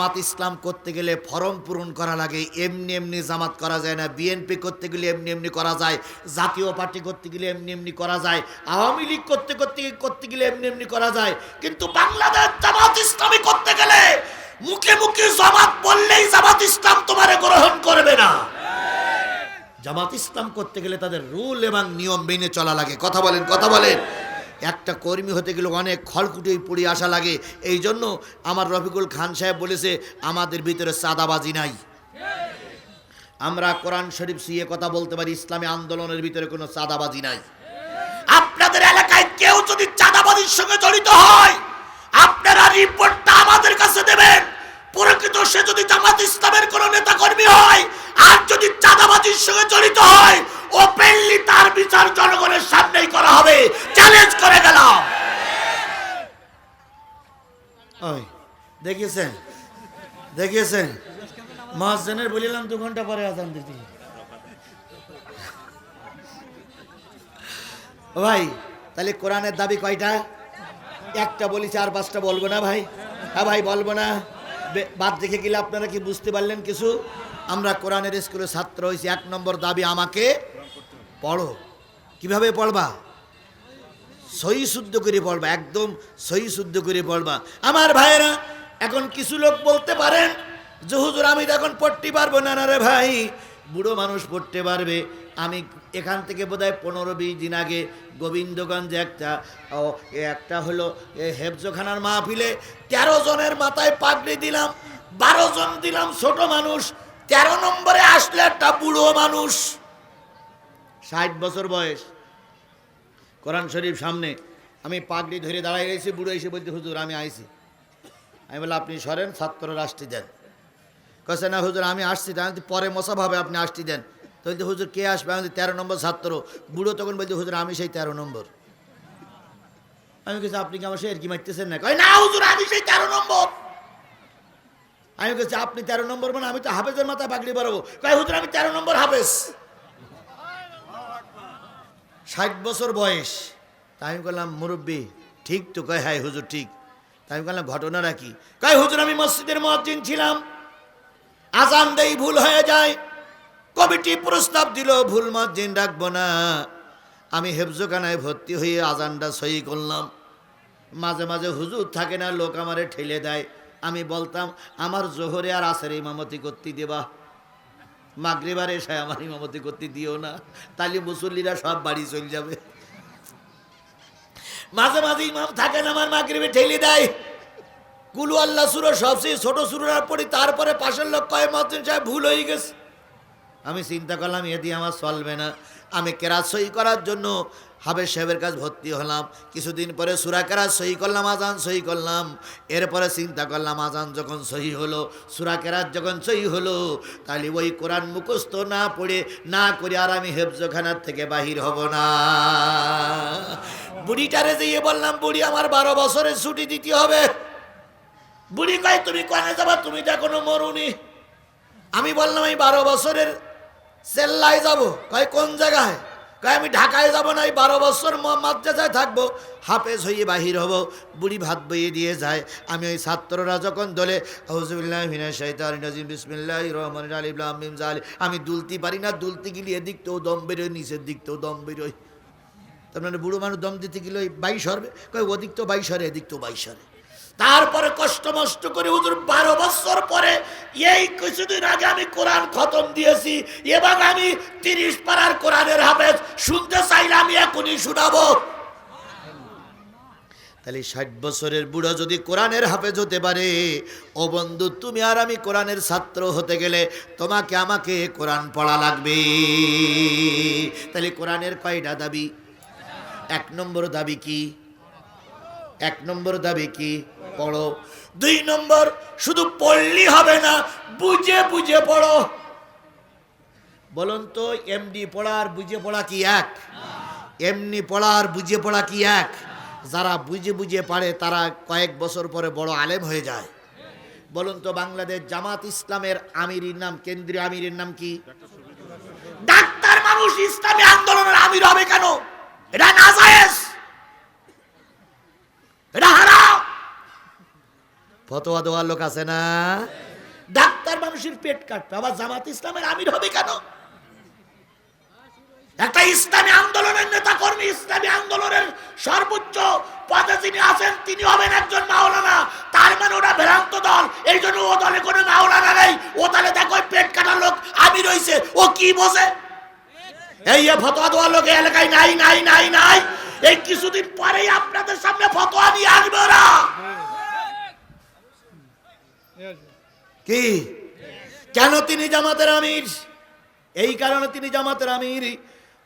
জামাত ইসলাম করতে গেলে ফর্ম পূরণ করা লাগে, এমনি এমনি জামাত করা যায় না, বিএনপি করতে গেলে এমনি এমনি করা যায়, জাতীয় পার্টি করতে গেলে এমনি এমনি করা যায়, আওয়ামী লীগ করতে করতে করতে গেলে এমনি এমনি করা যায়। কিন্তু বাংলাদেশ জামাত ইসলামী করতে গেলে মুখে মুখে জামাত বললেই জামাত ইসলাম তোমারে গ্রহণ করবে না। জামাত ইসলাম করতে গেলে তাদের রুল এবং নিয়ম মেনে চলা লাগে। কথা বলেন কথা বলেন। একটা কর্মী হতে গেলে অনেক খড়কুটি পড়ে আসা লাগে। এই জন্য আমার রফিকুল খান সাহেব বলেছে, আমাদের ভিতরে চাঁদাবাজি নাই। আমরা কোরআন শরীফ সিয়ে কথা বলতে পারি, ইসলামী আন্দোলনের ভিতরে কোনো চাঁদাবাজি নাই। আপনাদের এলাকায় কেউ যদি চাঁদাবাজির সঙ্গে জড়িত হয়, আপনারা রিপোর্টটা আমাদের কাছে দেবেন। প্রকৃত সে যদি জামাত ইসলামের কোন নেতা কর্মী হয়, আর যদি চাঁদাবাজির সঙ্গে জড়িত হয় ওপেনলি তার বিচার জনগণের সামনেই করা হবে চ্যালেঞ্জ করে গেলাম ওই দেখিয়েছেন? দেখিয়েছেন? মহাজনের বলিলাম, দু ঘণ্টা পরে আজান দিতে। ভাই, তাহলে কোরআনের দাবি কয়টা? একটা বলি, চার, পাঁচটা বলব না ভাই? হ্যাঁ ভাই, বলব না। বাদ দেখে গেলে আপনারা কি বুঝতে পারলেন কিছু? আমরা কোরআনের স্কুলের ছাত্র হয়েছি, এক নম্বর দাবি আমাকে পড়ো। কীভাবে পড়বা? সহি শুদ্ধ করে পড়বা, একদম সহি শুদ্ধ করে পড়বা। আমার ভাইয়েরা এখন কিছু লোক বলতে পারেন যে, হুজুর, আমি তো এখন পড়তে পারব না। না রে ভাই, বুড়ো মানুষ পড়তে পারবে। আমি এখান থেকে বোধহয় পনেরো বিশ দিন আগে গোবিন্দগঞ্জে একটা একটা হলো হেফজোখানার মাহফিলে তেরো জনের মাথায় পাগড়ি দিলাম, বারো জন দিলাম ছোট মানুষ, তেরো নম্বরে আসলে একটা বুড়ো মানুষ। ষাট বছর বয়স। কোরআন শরীফ সামনে। আমি পাগড়ি ধরে দাঁড়াই রয়েছি, বুড়ো এসে বলতে হুজুর, আমি আইছি। আমি বললাম, আপনি সরেন ছাত্র রাষ্ট্রী দেন। কছে না হুজুর, আমি আসছি আমি পরে মশাভাবে আপনি আসছি দেন। তো বলতে হুজুর, কে আসবে? আমি তেরো নম্বর ছাত্র। বুড়ো তখন বলতে হুজুর, আমি সেই তেরো নম্বর। আমি কেছি আপনি কি আমার সে কি মারতেছেন না কয়, না হুজুর, আমি সেই তেরো নম্বর। আমি কেছি আপনি তেরো নম্বর মানে আমি তো হাফেজের মাথায় পাগড়ি বাড়াবো। কয়, হুজুর, আমি তেরো নম্বর হাফেজ। ষাট বছর বয়স। তাই আমি বললাম, মুরব্বী, ঠিক তো? কয় হ্যাঁ হুজুর, ঠিক। আমি বললাম, ঘটনাটা কি? কয়, হুজুর, আমি মসজিদের মসজিদ ছিলাম। আজান দেই ভুল হয়ে যায়। কমিটি প্রস্তাব দিল, ভুল মসজিদ রাখব না। আমি হেফজোখানায় ভর্তি হয়ে আজানটা সই করলাম। মাঝে মাঝে হুজুর থাকে না, লোক আমারে ঠেলে দেয়। আমি বলতাম, আমার জোহরে আর আসের ইমামতি করতে দেবা। মাগরিবার এসে আমার ইমামতি করতে দিও না। তাহলে মুসল্লিরা সব বাড়ি চলে যাবে। মাঝে মাঝে ইমাম থাকে না আমার মাগরিবে ঠেলে দেয়। কুলু আল্লাহ সুরো সবচেয়ে ছোট সুরার পড়ি তারপরে পাশের লোক কয় মতন সাহেব, ভুল হয়ে গেছে। আমি চিন্তা করলাম, এ দিয়ে আমার চলবে না। আমি কেরাত সই করার জন্য হাবের সাহেবের কাছে ভর্তি হলাম। কিছুদিন পরে সুরা কেরাত সই করলাম, আজান সই করলাম। এরপরে চিন্তা করলাম, আজান যখন সহি হলো সুরা কেরাত যখন সহি হলো, তাহলে ওই কোরআন মুখস্থ না পড়ে, না করে আর আমি হেফজখানার থেকে বাহির হব না। বুড়িটারে দিয়ে বললাম, বুড়ি, আমার বারো বছরের ছুটি দিতে হবে। বুড়ি কয়, তুমি কনে যাবা? তুমি তো এখনও মরুনি। আমি বললাম এই বারো বছরের চেল্লাই যাব। কয়, কোন জায়গায়? কয়, আমি ঢাকায় যাব না, এই বারো বছর মাদ্রাসায় থাকব। হাফেজ হয়ে বাহির হব, বুড়ি ভাত বইয়ে দিয়ে যায়। আমি ওই ছাত্ররা যখন দলে নাজিম রহমান আমি দুলতে পারি না, দুলতে গেলে এদিক তো দম বেরোয়, নিচের দিক তো দম বেরোয়। তার মানে বুড়ো মানুষ দম দিতে গেলে ওই বাইশ হরবে। কয়, ওদিক তো বাইশ হরে, এদিক তো বাইশ হরে। তারপরে কষ্ট মষ্ট করে হুজুর বারো বছর পরে এই কিছুদিন আগে আমি কোরআন খতম দিয়েছি, এবার আমি তিরিশ পাড়ার কোরআনের হাফেজ, শুনতে চাইলে আমি এখনই শুনাবো। তাহলে ষাট বছরের বুড়ো যদি কোরআনের হাফেজ হতে পারে, ও বন্ধু, তুমি আর আমি কোরআনের ছাত্র হতে গেলে তোমাকে আমাকে কোরআন পড়া লাগবে। তাহলে কোরআনের কয়টা দাবি? এক নম্বর দাবি কি? এক নম্বর দাবি কি? পড়ো। দুই নম্বর, শুধু পড়লি হবে না, বুঝে বুঝে পড়ো। বলুন তো এমডি পড়া আর বুঝে পড়া কি এক? এমনি পড়ার বুঝে পড়া কি এক? যারা বুঝে বুঝে পারে, তারা কয়েক বছর পরে বড় আলেম হয়ে যায়। বলুন তো, বাংলাদেশ জামাত ইসলামের আমিরের নাম, কেন্দ্রীয় আমিরের নাম কি? ডাক্তার মানুষ ইসলামী আন্দোলনের আমির হবে কেন? এটা নাজায়েজ। এটা হারাম। ফতোয়া দেওয়ার লোক আছে না? ডাক্তার মানুষের পেট কাটবে। আবার জামাত ইসলামের আমির হবে কেন? একটা ইসলামী আন্দোলনের নেতা কর্মী ইসলামী আন্দোলনের সর্বোচ্চ পদে যিনি আছেন, তিনি হবেন একজন মাওলানা। তার মানে ওটা ভ্রান্ত দল। এই জন্য ও দলে কোনো মাওলানা নেই। ও দলে দেখো পেট কাটার লোক আমি রইছে ও কি বোঝে? এই ফতোয়া দেওয়ার লোক এলাকায় নাই নাই নাই নাই। এই কিছুদিন পরেই আপনাদের সামনে ফতোয়া নিয়ে আসবে ওরা কি? কেন তিনি জামাতের আমির? এই কারণে তিনি জামাতের আমির।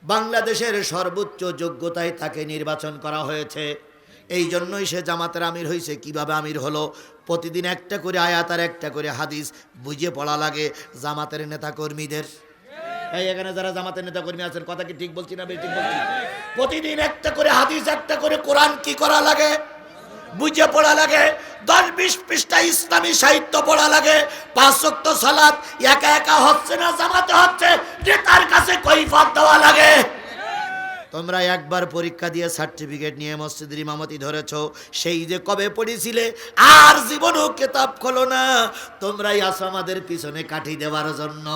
বাংলাদেশের সর্বোচ্চ যোগ্যতায় তাকে নির্বাচন করা হয়েছে। এই জন্যই সে জামাতের আমির হয়েছে কীভাবে আমির হলো? প্রতিদিন একটা করে আয়াত আর একটা করে হাদিস বুঝে পড়া লাগে জামাতের নেতা কর্মীদের এই এখানে যারা জামাতের নেতা কর্মী আছেন, কথা কি ঠিক বলছি না বেশ বলছি? প্রতিদিন একটা করে হাদিস, একটা করে কোরআন কি করা লাগে? বুঝে পড়া লাগে দশ বিশ পৃষ্ঠা ইসলামী সাহিত্য পড়া লাগে পাঁচ শক্ত সালাদ একা একা হচ্ছে না জামাতে হচ্ছে যে তার কাছে কৈফাত দেওয়া লাগে। তোমরা একবার পরীক্ষা দিয়ে সার্টিফিকেট নিয়ে মসজিদের ইমামতি ধরেছ সেই যে কবে পড়েছিলে আর জীবনও কেতাব খোলো না তোমরাই আসো আমাদের পিছনে কাঠি দেওয়ার জন্য।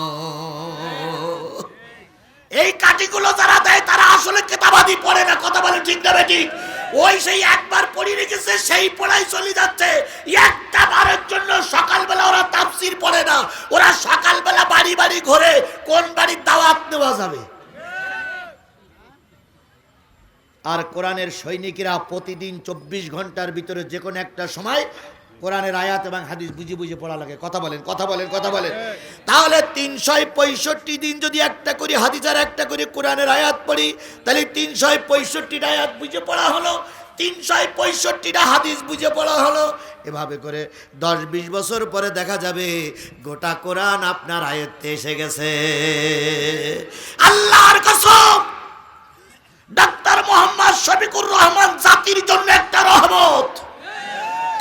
এই কাঠিগুলো যারা দেয় তারা আসলে কেতাবাদি পড়ে না কথা বলে ঠিক না ঠিক ওই সেই একবার পড়ে রেখেছে, সেই পড়াই চলে যাচ্ছে। একটা বারের জন্য সকালবেলা ওরা তাফসির পড়ে না। ওরা সকালবেলা বাড়ি বাড়ি ঘরে, কোন বাড়ির দাওয়াত নেওয়া যাবে? আর কোরআনের সৈনিকেরা প্রতিদিন চব্বিশ ঘণ্টার ভিতরে যে কোনো একটা সময় কোরআনের আয়াত এবং হাদিস বুঝে বুঝে পড়া লাগে। কথা বলেন কথা বলেন কথা বলেন। তাহলে তিনশো পঁয়ষট্টি দিন যদি একটা করে হাদিস আর একটা করে কোরআনের আয়াত পড়ি, তাহলে তিনশো পঁয়ষট্টিটা আয়াত বুঝে পড়া হলো তিনশো পঁয়ষট্টিটা হাদিস বুঝে পড়া হলো। এভাবে করে দশ বিশ বছর পরে দেখা যাবে, গোটা কোরআন আপনার আয়ত্তে এসে গেছে। আল্লাহর কসম, ডাক্তার মোহাম্মদ শফিকুর রহমান জাতির জন্য একটা রহমত।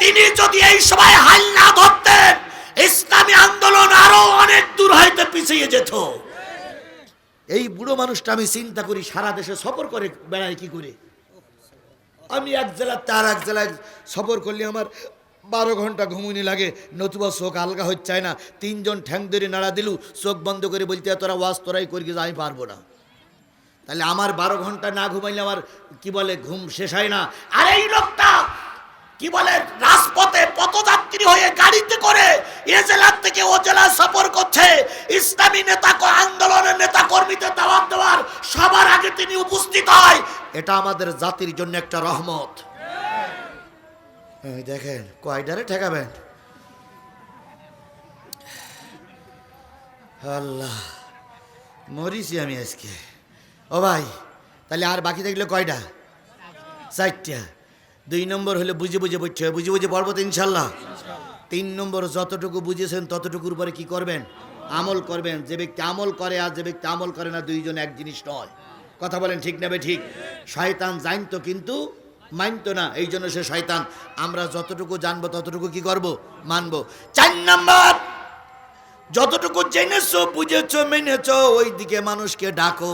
তিনি যদি এই সময় হাল না ধরতেন, ইসলামী আন্দোলন আরও অনেক দূর হইতে পিছিয়ে যেত। এই বুড়ো মানুষটা আমি চিন্তা করি, সারা দেশে সফর করে বেড়াই কি করে? আমি এক জেলার তার এক জেলায় সফর করলে আমার বারো ঘণ্টা ঘুমুনি লাগে, নতুবা চোখ আলগা হচ্ছে না। তিনজন ঠ্যাং ধরে নাড়া দিলু, চোখ বন্ধ করে বলতে, তোরা ওয়াজ তোরাই করি আমি পারব না। তাহলে আমার বারো ঘণ্টা না ঘুমাইলে আমার, কি বলে, ঘুম শেষ হয় না। আর এই লোকটা কি বলে, রাজপথে পথযাত্রী হয়ে গাড়িতে করে এ জেলার থেকে ও জেলা সফর করছে। ইসলামী নেতা আন্দোলনের নেতা কর্মীদের দাওয়াত দেওয়ার সবার আগে তিনি উপস্থিত হয়। এটা আমাদের জাতির জন্য একটা রহমত। দেখেন, কয়ডারে ঠেকাবেন? আল্লাহ, মরিছি আমি আজকে। ও ভাই, তাহলে আর বাকি থাকলে কয়টা চারটা। দুই নম্বর হলে বুঝে বুঝে হবে। বুঝে বুঝে পড়ব তো ইনশাল্লাহ। তিন নম্বর যতটুকু বুঝেছেন ততটুকুর পরে কি করবেন? আমল করবেন। যে ব্যক্তি আমল করে আর যে ব্যক্তি আমল করে না, দুইজন এক জিনিস নয়। কথা বলেন ঠিক নেবে ঠিক? শয়তান জানতো কিন্তু মানতো না, এই জন্য সে শয়তান। আমরা যতটুকু জানব ততটুকু কি করব? মানবো। চার নম্বর, যতটুকু জেনেছো, বুঝেছ, মেনেছো ওই দিকে মানুষকে ডাকো।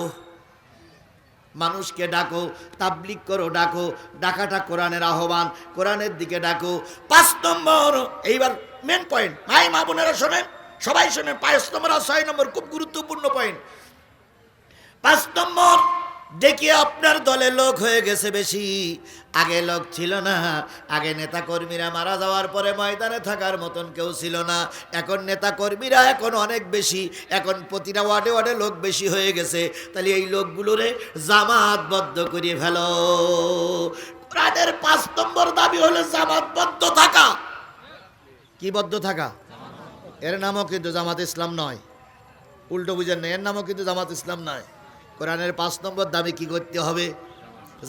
মানুষকে ডাকো তাবলিক করো, ডাকো, ডাকাটা কোরআনের আহ্বান, কোরআনের দিকে ডাকো। পাঁচ নম্বর, এইবার মেন পয়েন্ট ভাই, মা, বোনেরা শোনেন? সবাই শোনেন, পাঁচ নম্বর আর ছয় নম্বর খুব গুরুত্বপূর্ণ পয়েন্ট পাঁচ নম্বর দেখি আপনার দলে লোক হয়ে গেছে বেশি। আগে লোক ছিল না, আগে নেতা কর্মীরা মারা যাওয়ার পরে ময়দানে থাকার মতন কেউ ছিল না। এখন নেতা কর্মীরা এখন অনেক বেশি, এখন প্রতিটা ওয়ার্ডে ওয়ার্ডে লোক বেশি হয়ে গেছে। তাহলে এই লোকগুলোরে জামাতবদ্ধ করে ফেলো। কোরআনের পাঁচ নম্বর দাবি হলো জামাতবদ্ধ থাকা। কি বদ্ধ থাকা? এর নামও কিন্তু জামাত ইসলাম নয়। উল্টো বুঝেন না, এর নামও কিন্তু জামাত ইসলাম নয়। কোরআনের পাঁচ নম্বর দামে কি করতে হবে?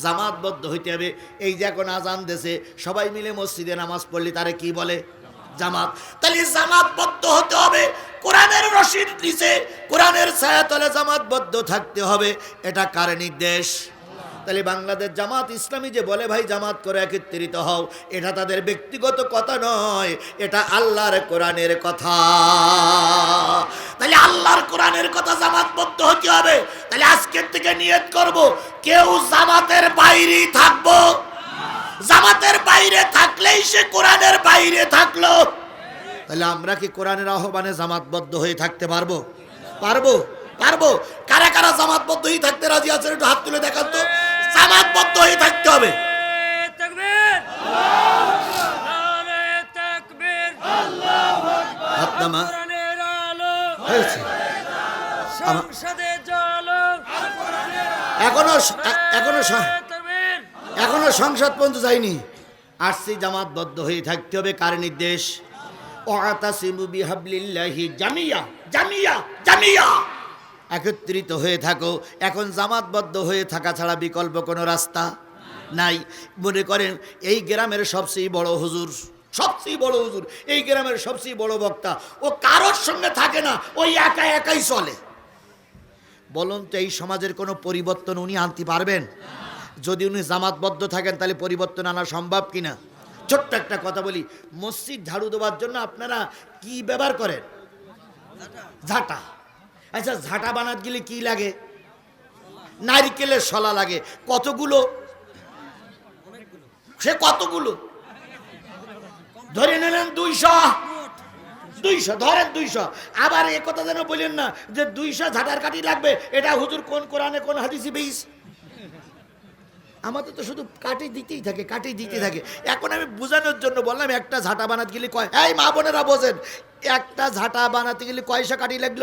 জামাতবদ্ধ হইতে হবে। এই যে এখন আজান দেশে সবাই মিলে মসজিদে নামাজ পড়লে তারে কি বলে? জামাত। তাহলে জামাতবদ্ধ হতে হবে, কোরআনের রশিদ নিচে, কোরআনের ছায়াতলে জামাতবদ্ধ থাকতে হবে। এটা কার নির্দেশ? তাহলে বাংলাদেশ জামাত ইসলামী যে বলে, ভাই, জামাত করে একত্রিত হও। এটা তাদের ব্যক্তিগত কথা নয়, এটা আল্লাহর কোরআনের কথা। তাহলে আল্লাহর কোরআনের কথা জামাতবদ্ধ হতে হবে। তাহলে আজকের থেকে নিয়ত করব, কেউ জামাতের বাইরেই থাকব। জামাতের বাইরে থাকলেই সে কোরআনের বাইরে থাকল। তাহলে আমরা কি কোরআনের আহ্বানে জামাতবদ্ধ হয়ে থাকতে পারব? পারব পারব। কারা কারা জামাতবদ্ধ হয়ে থাকতে রাজি আছেন, একটু হাত তুলে দেখান তো। জামাতবদ্ধ হয়ে থাকতে হবে। এখনও এখনও এখনও সংসদ পর্যন্ত যায়নি। আসছি জামাতবদ্ধ হয়ে থাকতে হবে, কার নির্দেশ? ওয়াতাসিমু বিহাবলিল্লাহি জামিয়া জামিয়া জামিয়া। একত্রিত হয়ে থাকো। এখন জামাতবদ্ধ হয়ে থাকা ছাড়া বিকল্প কোনো রাস্তা নাই। মনে করেন, এই গ্রামের সবচেয়ে বড় হুজুর, সবচেয়ে বড় হুজুর, এই গ্রামের সবচেয়ে বড় বক্তা, ও কারোর সঙ্গে থাকে না ওই একা একাই চলে। বলুন তো, এই সমাজের কোনো পরিবর্তন উনি আনতে পারবেন? যদি উনি জামাতবদ্ধ থাকেন, তাহলে পরিবর্তন আনা সম্ভব কিনা? ছোট্ট একটা কথা বলি, মসজিদ ঝাড়ু দেওয়ার জন্য আপনারা কি ব্যবহার করেন? ঝাঁটা। আচ্ছা ঝাঁটা বানাতে গেলে কি লাগে? নারিকেলের শলা লাগে। কতগুলো? সে কতগুলো? ধরে নিলেন দুইশো। দুইশো, ধরেন দুইশো। আবার এ কথা যেন বললেন না, যে দুইশো ঝাঁটার কাঠি লাগবে, এটা হুজুর কোন কোরআনে, কোন হাদিসি বেইস? আমাদের তো শুধু কাটি দিতেই থাকে কাটি দিতে থাকে। এখন আমি বোঝানোর জন্য বললাম, একটা ঝাঁটা বানাতে গেলে কয় এই মা বোনেরা বোঝেন, একটা ঝাঁটা বানাতে গেলে কয়শা কাঠি লাগল?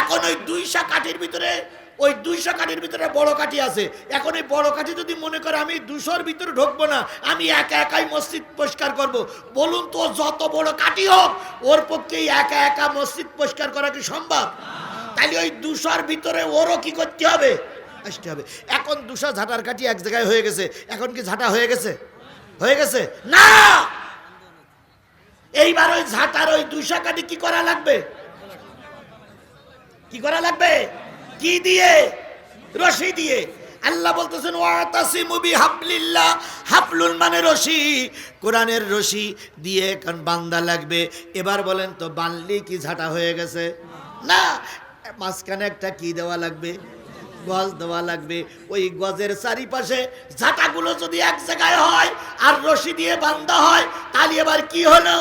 এখন ওই দুইশা কাঠির ভিতরে, ওই দুইশো কাঠির ভিতরে বড় কাঠি আছে। এখন এই বড় কাঠি যদি মনে করে আমি দুশোর ভিতরে ঢুকবো না, আমি একা একাই মসজিদ পরিষ্কার করব। বলুন তো, যত বড় কাঠি হোক, ওর পক্ষে একা একা মসজিদ পরিষ্কার করা কি সম্ভব? তাহলে ওই দুশোর ভিতরে ওরও কি করতে হবে? আসতে হবে। এখন দুশো ঝাঁটার কাঠি এক জায়গায় হয়ে গেছে। এখন কি ঝাঁটা হয়ে গেছে? হয়ে গেছে? না! এইবার ওই ঝাঁটার ওই দুশো কাঠি কি করা লাগবে? কি করা লাগবে? কি দিয়ে? রশি দিয়ে। আল্লাহ বলতেছেন, ওয়াতাসিমু বিহাবলিল্লাহ। হাবলুল মানে রশি। কোরআনের রশি দিয়ে কারণ বান্দা লাগবে। এবার বলেন তো, বানলি কি ঝাঁটা হয়ে গেছে? না, মাঝখানে একটা কি দেওয়া লাগবে? গজ দেওয়া লাগবে। ওই গজের চারিপাশে ঝাঁটাগুলো যদি এক জায়গায় হয় আর রশি দিয়ে বান্ধা হয়, তাহলে এবার কি হলো?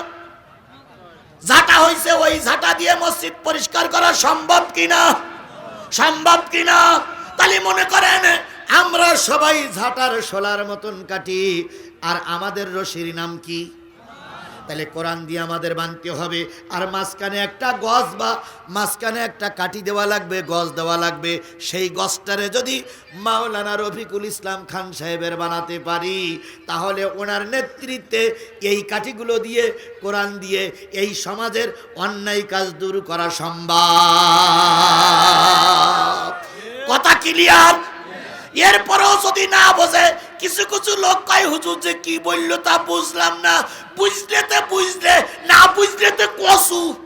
ঝাঁটা হয়েছে ওই ঝাঁটা দিয়ে মসজিদ পরিষ্কার করা সম্ভব কিনা? সম্ভব কিনা? তাহলে মনে করেন, আমরা সবাই ঝাঁটার শোলার মতন কাটি, আর আমাদের রশির নাম কি? তাহলে কোরআন দিয়ে আমাদের বানতে হবে। আর মাঝখানে একটা গজ বা মাঝখানে একটা কাটি দেওয়া লাগবে গজ দেওয়া লাগবে। সেই গজটারে যদি মাওলানা রফিকুল ইসলাম খান সাহেবের বানাতে পারি, তাহলে ওনার নেতৃত্বে এই কাঠিগুলো দিয়ে, কোরআন দিয়ে এই সমাজের অন্যায় কাজ দূর করা সম্ভব। কথা ক্লিয়ার এরপরেও যদি না বোঝে, কিছু কিছু লোক কয়, হুজুর যে কি বলল তা বুঝলাম না। বুঝলে তো বুঝলে, না বুঝলে তো কসু।